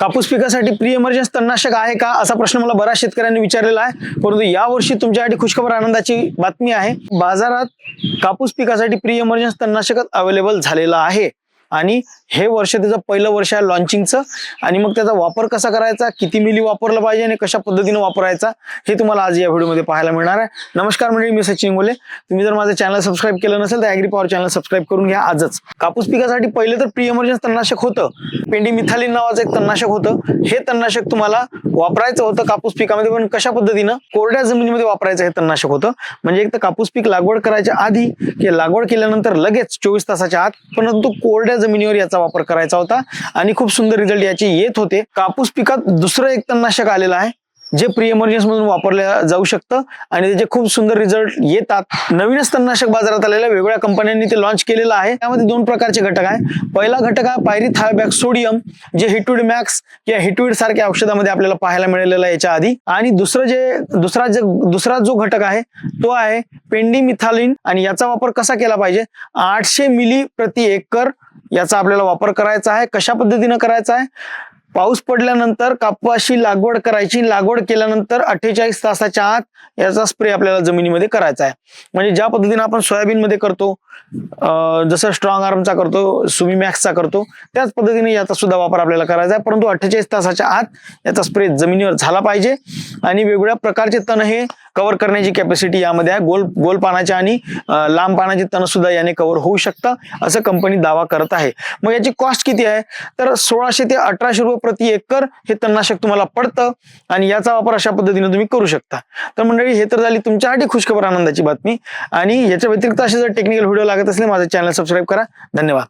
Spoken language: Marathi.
कापूस पिकासाठी प्री इमर्जन्स तणनाशक आहे का असा प्रश्न मला बऱ्याच शेतकऱ्यांनी विचारलेला आहे. परंतु यावर्षी तुमच्यासाठी खुशखबर आनंदाची बातमी आहे. बाजारात कापूस पिकासाठी प्री इमर्जन्स तणनाशक अवेलेबल झालेलं आहे. आणि हे वर्ष त्याचं पहिलं वर्ष आहे लॉन्चिंगचं आणि मग त्याचा वापर कसा करायचा? किती मिली वापरलं पाहिजे आणि कशा पद्धतीने वापरायचा? हे तुम्हाला आज या व्हिडिओमध्ये पाहायला मिळणार आहे. नमस्कार मंडळी मी सचिन गोले तुम्ही जर माझं चॅनल सबस्क्राईब केलं नसेल तर ॲग्री पॉवर चॅनल सबस्क्राईब करून घ्या आजच. कापूस पिकासाठी पहिले तर प्री एमर्जन्स तणनाशक होतं. पेंडी मिथालिन नावाचं एक तणनाशक होतं. हे तणनाशक तुम्हाला वापरायचं होतं कापूस पिकामध्ये पण कशा पद्धतीनं? कोरड्या जमिनीमध्ये वापरायचं हे तणनाशक होतं. म्हणजे एक तर कापूस पीक लागवड करायच्या आधी की लागवड केल्यानंतर लगेच चोवीस तासाच्या आत परंतु कोरड्या जमिनीवर याचा वापर करायचा होता आणि खूप सुंदर रिझल्ट याचे येत होते. कापूस पिकात दुसरं एक तणनाशक आलेलं आहे. जे प्री एमर्जन्स म्हणून वापरल्या जाऊ शकतं आणि त्याचे खूप सुंदर रिझल्ट येतात. नवीनच तणनाशक बाजारात आलेलं आहे वेगवेगळ्या कंपन्यांनी ते लॉन्च केलेलं आहे. त्यामध्ये दोन प्रकारचे घटक आहे. पहिला घटक आहे पायरी थायबॅक सोडियम जे हिटविड मॅक्स किंवा हिटविड सारख्या औषधामध्ये आपल्याला पाहायला मिळालेलं आहे याच्या आधी. आणि दुसरं जे दुसरा जे दुसरा जो घटक आहे तो आहे पेंडीमिथालिन आणि याचा वापर कसा केला पाहिजे? आठशे मिली प्रति एकर याचा आपल्याला वापर करायचा आहे. कशा पद्धतीनं करायचा आहे? पाऊस पडल्यानंतर कापवाशी लागवड करायची लागवड केल्यानंतर अठ्ठेचाळीस तासाच्या आत याचा स्प्रे आपल्याला जमिनीमध्ये करायचा आहे. म्हणजे ज्या पद्धतीने आपण सोयाबीन मध्ये करतो जसं स्ट्रॉंग आर्मचा करतो सुमी मॅक्सचा करतो त्याच पद्धतीने याचा सुद्धा वापर आपल्याला करायचा आहे. परंतु अठ्ठेचाळीस तासाच्या आत याचा स्प्रे जमिनीवर झाला पाहिजे. आणि वेगवेगळ्या प्रकारचे तण हे कव्हर करण्याची कॅपॅसिटी यामध्ये आहे. गोल गोल पानाचे आणि लांब पानाचे तण सुद्धा याने कव्हर होऊ शकतं असं कंपनी दावा करत आहे. मग याची कॉस्ट किती आहे? तर सोळाशे ते अठराशे रुपये प्रति एकर हे तणनाशक तुम्हाला पडतं आणि याचा वापर अशा पद्धतीने तुम्ही करू शकता. तर मंडळी हे तर झाली तुमच्यासाठी खुशखबर आनंदाची बातमी. आणि याच्या व्यतिरिक्त असे जर टेक्निकल व्हिडिओ लागत असले माझं चॅनल सबस्क्राईब करा. धन्यवाद.